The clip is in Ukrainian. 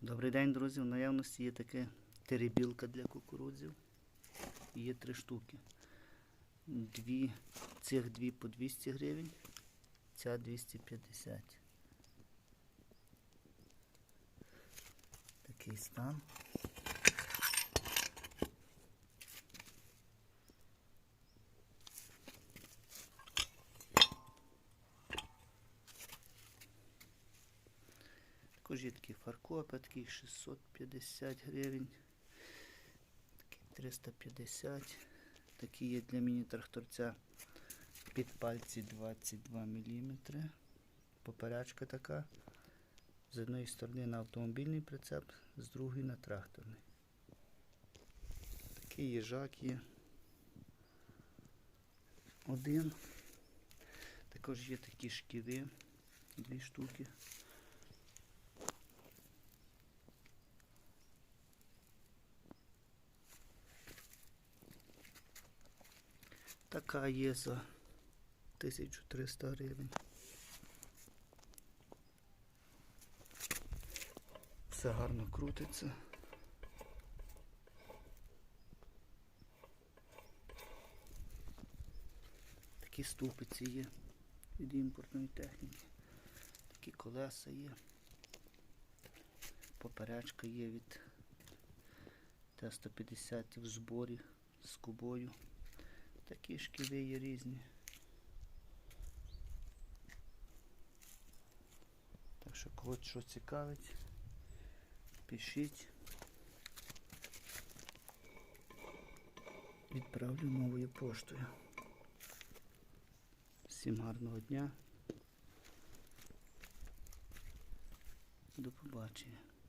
Добрий день, друзі. В наявності є таке теребілка для кукурудзів. Є три штуки. Дві, цих дві по 200 гривень, ця 250. Такий стан. Також фаркопи, такий 650 гривень, такий 350. Такі є для міні-тракторця під пальці 22 мм. Поперечка така. З одної сторони на автомобільний прицеп, з другої на тракторний. Такий їжак є. Один. Також є такі шківи, дві штуки. Така є за 1300 гривень. Все гарно крутиться. Такі ступиці є від імпортної техніки. Такі колеса є. Поперечка є від Т-150 в зборі з кубою. Такі шківи є різні. Так що когось що цікавить, пишіть. Відправлю новою поштою. Всім гарного дня. До побачення.